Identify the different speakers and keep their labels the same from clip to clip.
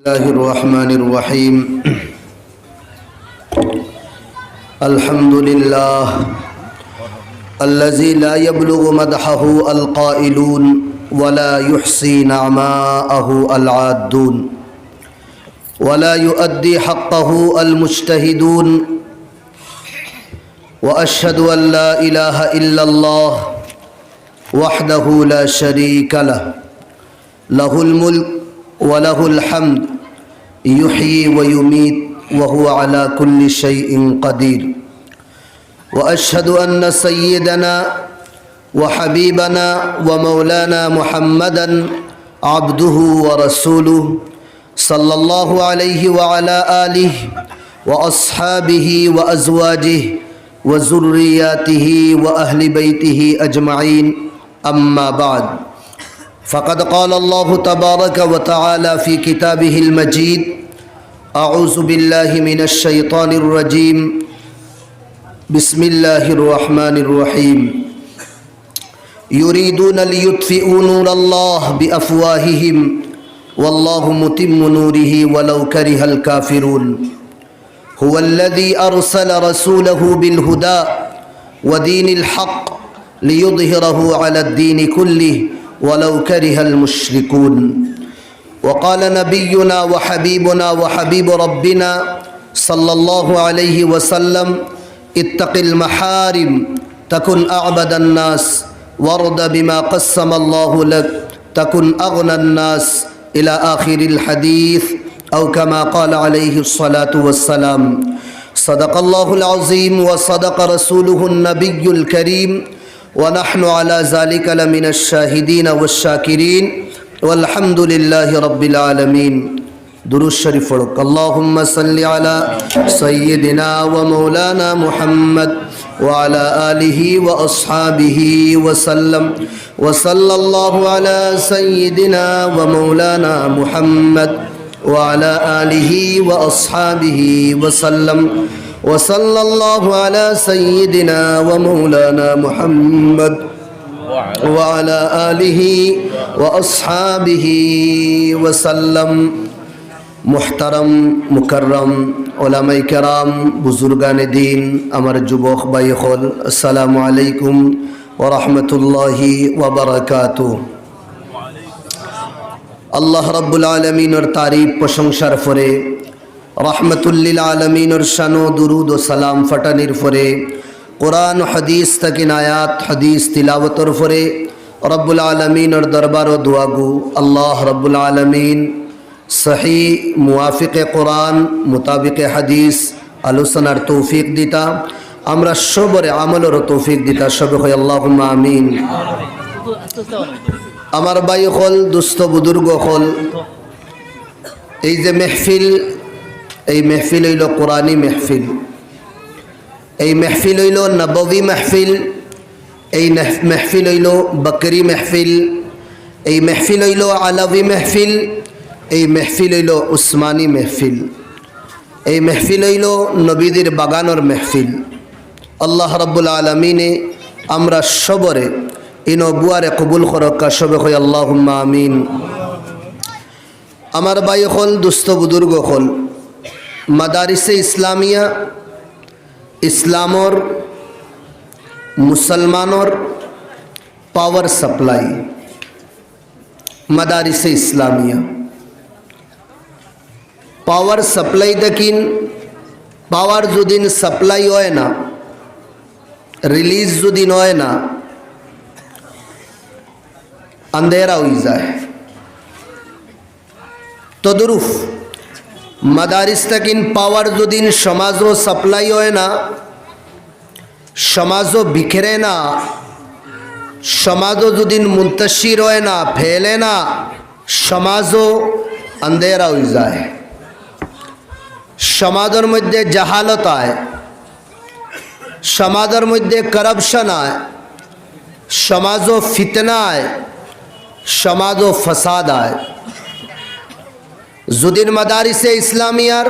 Speaker 1: الله الرحمن الرحيم. الحمد لله الذي لا يبلغ مدحه القائلون ولا يحصي نعماءه العادون ولا يؤدي حقه المجتهدون. وأشهد أن لا إله إلا الله وحده لا شريك له. له الملك وله الحمد يحيي ويميت وهو على كل شيء قدير. وأشهد أن سيدنا وحبيبنا ومولانا محمدا عبده ورسوله صلى الله عليه وعلى آله وأصحابه وأزواجه وذرياته وأهل بيته أجمعين. أما بعد فقد قال الله تبارك وتعالى في كتابه المجيد أعوذ بالله من الشيطان الرجيم. بسم الله الرحمن الرحيم. يريدون ليطفئوا نور الله بأفواههم والله متم نوره ولو كره الكافرون. هو الذي أرسل رسوله بالهدى ودين الحق ليظهره على الدين كله ولو كره المشركون. وقال نبينا وحبيبنا وحبيب ربنا صلى الله عليه وسلم اتق المحارم تكن أعبد الناس وارض بما قسم الله لك تكن أغنى الناس إلى آخر الحديث أو كما قال عليه الصلاة والسلام. صدق الله العظيم وصدق رسوله النبي الكريم ونحن على ذلك لمن الشاهدين والشاكرين والحمد لله رب العالمين. درود شريف فڑک اللهم صل على سيدنا ومولانا محمد وعلى آله وأصحابه وسلم. وصلى الله على سيدنا ومولانا محمد وعلى آله وأصحابه وسلم. وصلى الله على سيدنا ومولانا محمد وعلى آله وأصحابه وسلم মুহতারম মুকরম ওলামাই কেরাম বুজুর্গানে দিন আমার যুবক ভাই হল আসসালামু আলাইকুম ওরহমতুল্লাহি ওবরাকাতু আল্লাহ রব্বুল আলমিনের তারিফ প্রশংসার ফরে রহমতুল্লিল আলমিনের শানো দুরুদ ও সালাম ফটানির ফরে কোরআন হাদিস তাকিন আয়াত হাদিস তিলাবতর ফরে রব্বুল আলমিনের দরবার ও দুয়াগু, আল্লাহ রব্বুল আলমিন সহি মুআফিক কোরআন, মোতাবিক হাদিস, আলোচনার তৌফিক দিতা। আমরা সবরে আমলের তৌফিক দিতা, সবে হয় আল্লাহ আমিন। আমার বাই হল, দুস্থ বুদুর্গ হল। এই যে মেহফিল এই মেহফিল হইল কোরআনী মেহফিল। এই মেহফিল হইল নববী মেহফিল। এই মেহফিল হইল বকরি মেহফিল। এই মেহফিল হইল আলবী মেহফিল। এই মেহফিল হইল উসমানী মেহফিল। এই মেহফিল হইল নবীদের বাগানোর মেহফিল। আল্লাহ রব্বুল আলমিনে আমরা সবরে ইন বুয়ারে কবুল করক্কা সবে হয় আল্লাহ আমিন। আমার বাই হল, দুস্থ বুদুর্গ হল। মাদারিসে ইসলামিয়া, ইসলামর, মুসলমানর পাওয়ার সাপ্লাই মাদারিসে ইসলামিয়া। পাওয়ার সাপ্লাই দেখিন পাওয়ার যদিন সাপ্লাই হয় না রিলিজ যদি হয় না, আন্ধেরা হয়ে যায়। তদরুফ মাদারিস তাকিন পাওয়ার যদিন সমাজও সাপ্লাই হয় না, সমাজও বিখেরে না, সমাজও যদিন মুন্তশির হয় না, ফেলে না, সমাজও আন্ধেরা হয়ে যায়। সমাজের মধ্যে জাহালত আয়, সমাজের মধ্যে করপশন আয়, সমাজও ফিতনায় সমাজও ফসাদ আয়। যদিন মাদারিসে ইসলামিয়ার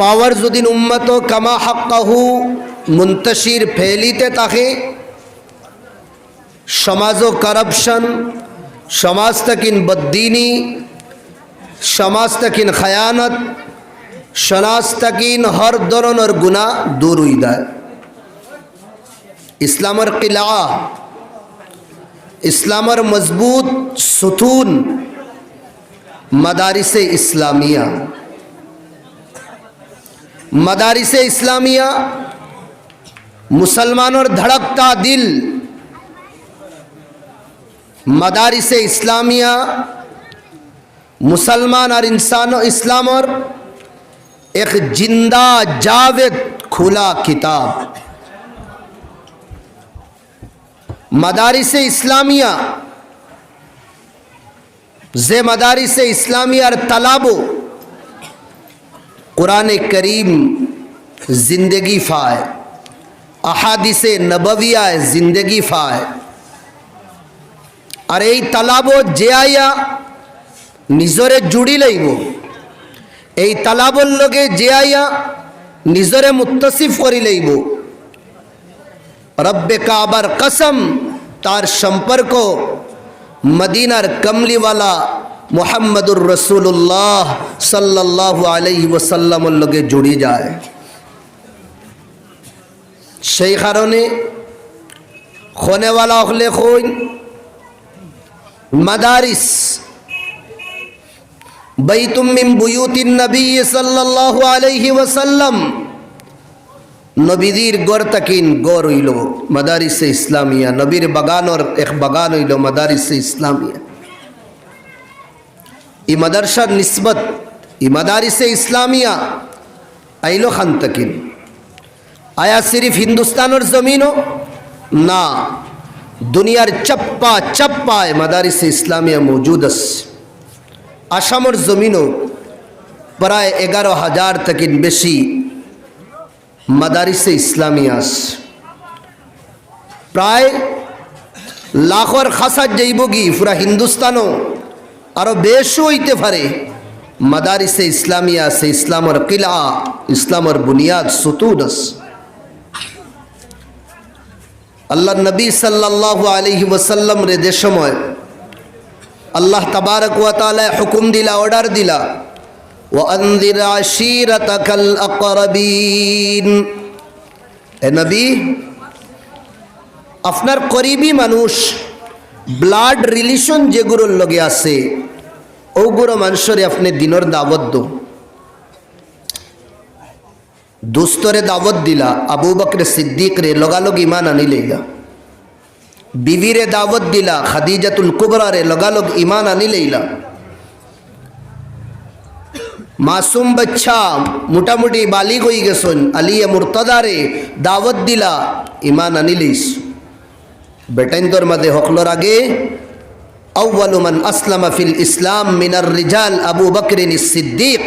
Speaker 1: পাওয়ার যদিন উম্মত কামা হাক্কাহু মুন্তশির ফেলিতে তাকে সমাজও করপশন সমাজ তাকিন বদ্দিনী, সমাজ তাকিন খায়ানত সনাজ তাকিন হর ধরনের গুণা দূর হয়ে যায়। ইসলামের কিলা, ইসলামের মজবুত সুতুন মাদারিসে ইসলামিয়া মাদারিসে ইসলামিয়া মুসলমানের ধড়কতা দিল মাদারিসে ইসলামিয়া মুসলমান আর ইনসান ইসলামর এক জিন্দা জাভেদ খোলা কিতাব মাদারিসে ইসলামিয়া যে মাদারিসে ইসলামিয়ার তালাবো কোরআন করিম জিন্দগি ফায় আহাদিসে নববিয়ায় জিন্দগি ফায় আর এই তালাবো যে আইয়া নিজরে জুড়ি লইব এই তালাবর লগে যে আইয়া নিজরে মুত্তসিফ করি লইব রব্বে কাবার কসম তার সম্পর্ক মদিনার কমলিওয়ালা মোহাম্মদুর রসুল্লাহ সাল্লাহ আলহি ওসাল্লামর লগে জুড়ি যায়। সেই কারণে খনেওয়ালা হলে খোন, মাদারিস, বাইতুম মিন বুয়ুতিন নবী সাল্লাল্লাহু আলাইহি ওয়াসাল্লাম নবীদের গড় তাকিন গড় হইল মাদারিসে ইসলামিয়া। নবীর বাগানর এক বাগান হইল মাদারিসে ইসলামিয়া। ই মাদারসার নিসবত, ই মাদারিসে ইসলামিয়া আইল খান তাকিন। আয়া সিরিফ হিন্দুস্তানের জমিনও? না। দুনিয়ার চপ্পা চপ্পায় মাদারিসে ইসলামিয়া মৌজুদ আছে। আসামর জমিনও প্রায় এগারো হাজার থেকে বেশি। মাদারিসে ইসলামিয়াস প্রায় লাখর খাসার যাইবগি পুরা হিন্দুস্তানও আরও বেশও হইতে পারে। মাদারিসে ইসলামিয়া আছে ইসলামর কিলা, ইসলামর বুনিয়াদ সুতুন আছে আল্লাহ নবী সাল্লাহ আলহি ওসাল্লাম রে দে সময় আল্লাহ তাবারক হুকুম দিলা, অর্ডার দিলা وأنذر عشيرتك الأقربين এ নবী আপনার করিবি মানুষ ব্লাড রিলেশন যেগুলোর লগে আছে ওগুলো মানুষরে আপনি দিনর দাবত দো দুস্তরে দাওয়াত দিলা আবু বকরে সিদ্দিক রে লগালগ ইমান আনি লইলা বিবিরে দাওয়াত দিলা খাদিজাতুল কুবরা রে লগালগ ইমান আনি লইলা মাসুম বাচ্চা মোটামুটি বালিগ হয়ে গেছন। আলিয়া মুরতদারে দাওয়াত দিলা, ইমান আনি লইস বেটাইন তোর মাঝে হকলোর আগে। আউ্বালু মান আসলামা ফিল ইসলাম মিনার রিজাল আবু বকরিন সিদ্দিক।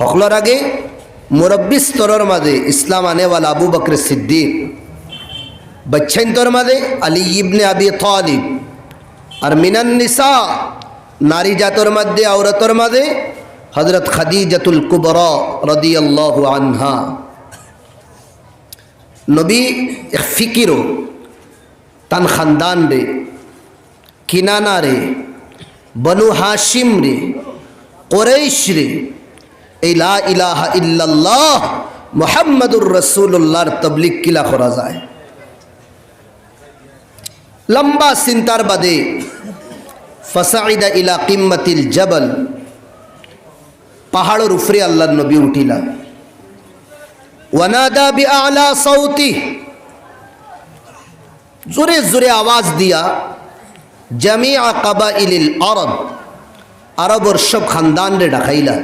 Speaker 1: হকলোর আগে মুরব্বী স্তরের মাঝে ইসলাম আনেওয়ালা আবু বকর সিদ্দিক। বচ্ছাইন্তর মাঝে আলী ইবনে আবি তালিব। আর মিনান নিসা নারী জাতর মধ্যে আওরতর মাঝে হজরত খাদিজাতুল কুবর রদি আল্লাহ আনহা। নবী ফিকিরো তান খানদান রে, কিনানা রে, বনু হাসিম রে কোরেশ রে, এই লা ইলাহা ইল্লাল্লাহ মোহাম্মদুর রসুল্লাহর তবলিক কিলা করা যায়। লম্বা চিন্তার বাদে ফসাইদা ইলা কিম্মাতিল জবল। পাহাড়ের উপরে আল্লাহ নবী উঠিলা ওয়ানাদা বি আলা সৌতি জোরে জোরে আওয়াজ দিয়া জামিয়া কাবা ইলিল আরব আরবর সব খানদান রে ডাকাইলা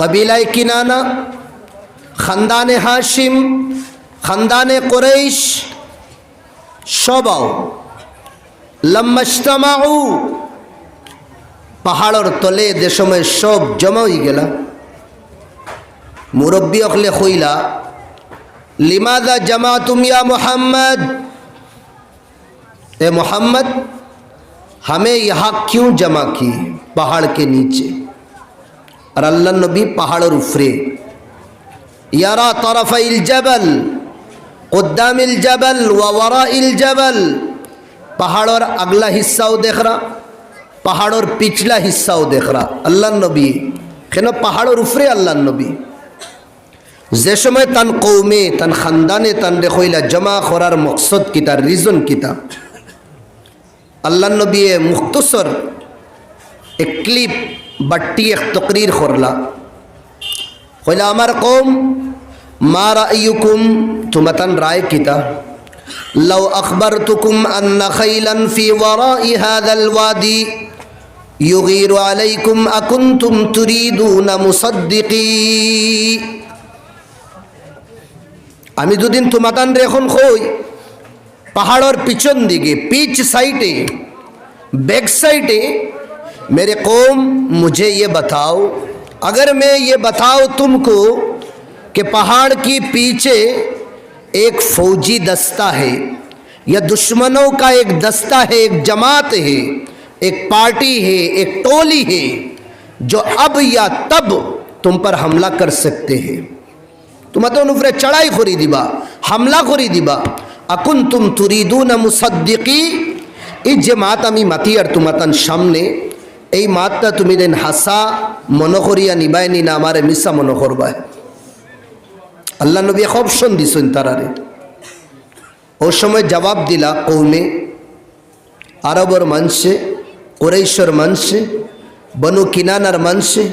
Speaker 1: কবিলায় কিনানা, খানদানে হাসিম খানদানে কোরেশ সবাও লম্মস্তমাউ পাহাড়ের তলে যে সময় সব জমা হয়ে গেলা মুরব্বী অকলে কইলা লিমাদা জামা তুমিয়া মোহাম্মদ ए मोहम्मद हमें यहाँ क्यों जमा की पहाड़ के नीचे और अल्लाह नबी पहाड़ों उफरे यारा तरफ इल जबल उद्दाम इल जबल व वरा इल जबल পাহাড়ের আগলা হিসাও দেখরা, পাহাড়ের পিছলা হিসাও দেখরা। আল্লাহ নবী, কেন পাহাড়ের উফরে আল্লাহ নবী? যে সময় তান কৌমে, তান খানদানে, তান দেখইলা জমা করার মকসদ কিতা রিজন কিতা আল্লাহ নবী মুক্তসর এক ক্লিপ বাট্টি, এক তকরির করলা। কইলা, আমার কম মারা ইউকুম তোমাতান রায় কিতা لو أخبرتكم أن خيلا في وراء هذا الوادي يغير عليكم أكنتم تريدون مصدقي আমি দুদিন তোমাতান রেখন কই পাহাড়ের পিছন দিকে পিচ साइडे बैक साइडे मेरे कौम मुझे ये बताओ अगर मैं ये बताओ तुमको कि पहाड़ की पीछे एक फौजी दस्ता है या दुश्मनों का एक दस्ता है एक जमात है एक पार्टी है एक टोली है जो अब या तब तुम पर हमला कर सकते हैं তোমাদের উপরে চড়াই করি দিবা হামলা করি দিবা আকুন তুম তুরিদু না মুসাদ্দিকি এই যে মাত আমি মাতি আর তোমাতান সামনে এই মাতটা তুমি দেন হাসা মনে করিয়া নিবাইনি না আমারে মিশা মনে করবায় اللہ نبی خوب شن دی سنتا رہے اوسوں شمائے جواب دیلا قومے عرب اور منش قریش اور منش بنوکین سے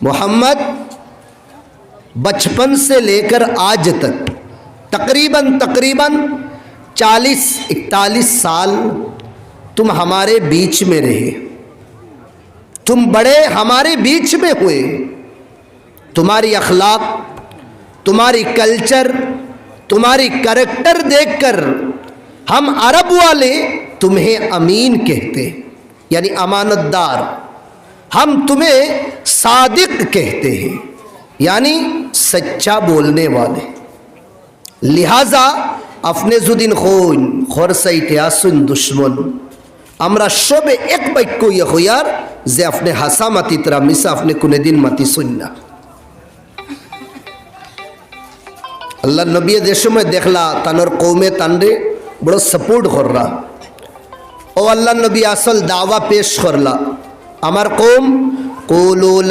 Speaker 1: محمد بچپن سے لے کر آج تک تقریباً تقریباً چالیس اکتالیس سال تم ہمارے بیچ میں رہے ہیں تم بڑے ہمارے بیچ میں ہوئے۔ تمہاری اخلاق، تمہاری کلچر، تمہاری کریکٹر دیکھ کر ہم عرب والے تمہیں امین کہتے یعنی امانت دار ہم تمہیں صادق کہتے ہیں یعنی سچا بولنے والے۔ لہٰذا افنے زدین خون خورسیت آسن دشمن۔ আমরা সবে এক বাক্য ইয়ে হইয়ার যে আপনি হাসা মাতিতরা মিশা আপনি কোনোদিন মাতি শুন না। আল্লাহ নবী যে সময় দেখলা, তানোর কৌমে তানরে বড় সাপোর্ট কররা। ও আল্লাহ নবী আসল দাওয়া পেশ করলা। আমার কৌম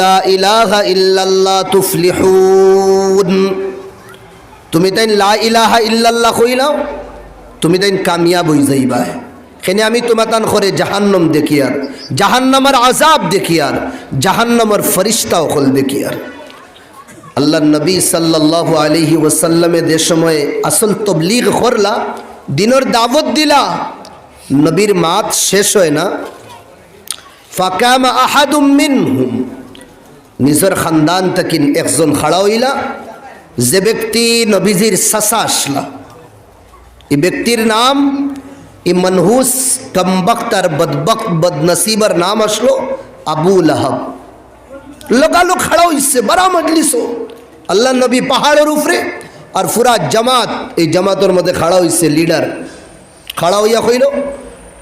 Speaker 1: লা ইলাহা ইল্লাল্লাহ তুফলিহুন। তুমি তাই লা ইলাহা ইল্লাল্লাহ কইলাও, তুমি তাই কামিয়াব হই যাইবা সেনে আমি তোমাতান করে জাহান্নম দেখি আর, জাহান্নামার আজাব দেখি আর, জাহান্নামার ফরিস্তা অকল দেখি আর? আল্লাহ নবী সাল্লাহ আলিহি ওসাল্লামে যে সময় আসল তবলিগ করলা, দিনর দাওয়াত দিলা, নবীর মাত শেষ হয় না। ফাকাম আহাদুম মিনহুম, নিজের খানদান তাকিন একজন খাড়া হইলা, যে ব্যক্তি নবীজির সাসা আসলা। এই ব্যক্তির নাম এই মনহুস কমবক্ত আর বদবক্ত বদনসিবর নাম আসলো আবু লাহাব লোকালো খাড়া হইছে বড় মজলিস আল্লাহ নবী পাহাড়ের উপরে আর পুরা জামাত এই জামাতের মধ্যে খাড়া হইছে লিডার খাড়া হইয়া কইল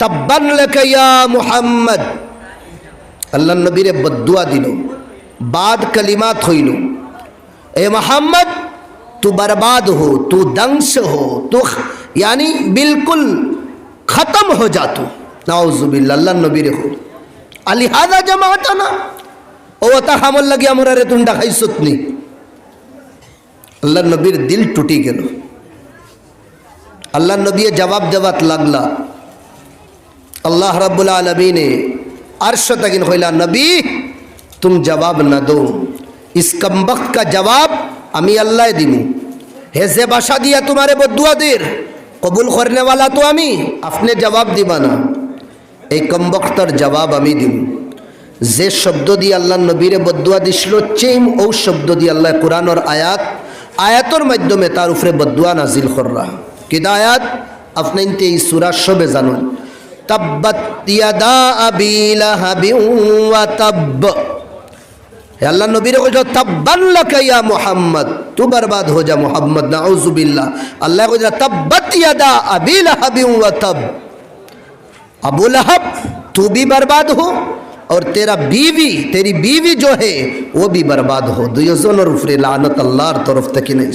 Speaker 1: তাব্বান লেখা ইয়া মুহাম্মদ আল্লাহ নবীরে বদুয়া দিল বাদ কলিমাত হইল ए मोहम्मद तू बर्बाद हो तू दंश हो तू यानी बिल्कुल খতম হো যাতু নাউজুবিল্লা আল্লাহ নবীর হো আলিহাদা জামা হতো না ও তা হামল লাগি আমরা রে তুন্ডা খাইছত নি। আল্লাহ নবীর দিল টুটি গেল। আল্লাহ নবী জবাব দেওয়াত লাগলা। আল্লাহ রব্বুল আলমিনে আরশ তকিন হইলা নবী, তুম জবাব না দো। ইস কমবক কা জবাব আমি আল্লাহ দিমু। হেসে বাসা দিয়া তোমারে বদুয়াদের কবুল করনে वाला তো আমি? আপনি জবাব দিবা না। এই কমবক্তর জবাব আমি দিব। যে শব্দ দিয়ে আল্লাহ নবীরে বদুয়া দিছিল চেম ও শব্দ দিয়ে আল্লাহ কোরআনর আয়াত, আয়াতর মাধ্যমে তার উপরে বদুয়া নাজিল কররা। কিদা আয়াত? আপনি এই সুরা সবে জানুন। তাব্বাত ইয়াদা আবি লাহাবি ওয়া তাব্ব। আল্লাহ নবীর কইল তাব্বান লাকা ইয়া মুহাম্মদ তু বরবাদ হো যা মুহাম্মদ নাউজুবিল্লাহ আল্লাহ কইল তাব্বাত ইয়াদা আবি লাহাবি ওয়া তাব अबू लहब तू भी बर्बाद हो और तेरा बीवी तेरी बीवी जो है वो भी बर्बाद हो दुयोजन और उफरे लानत अल्लाह तरफ तक नहीं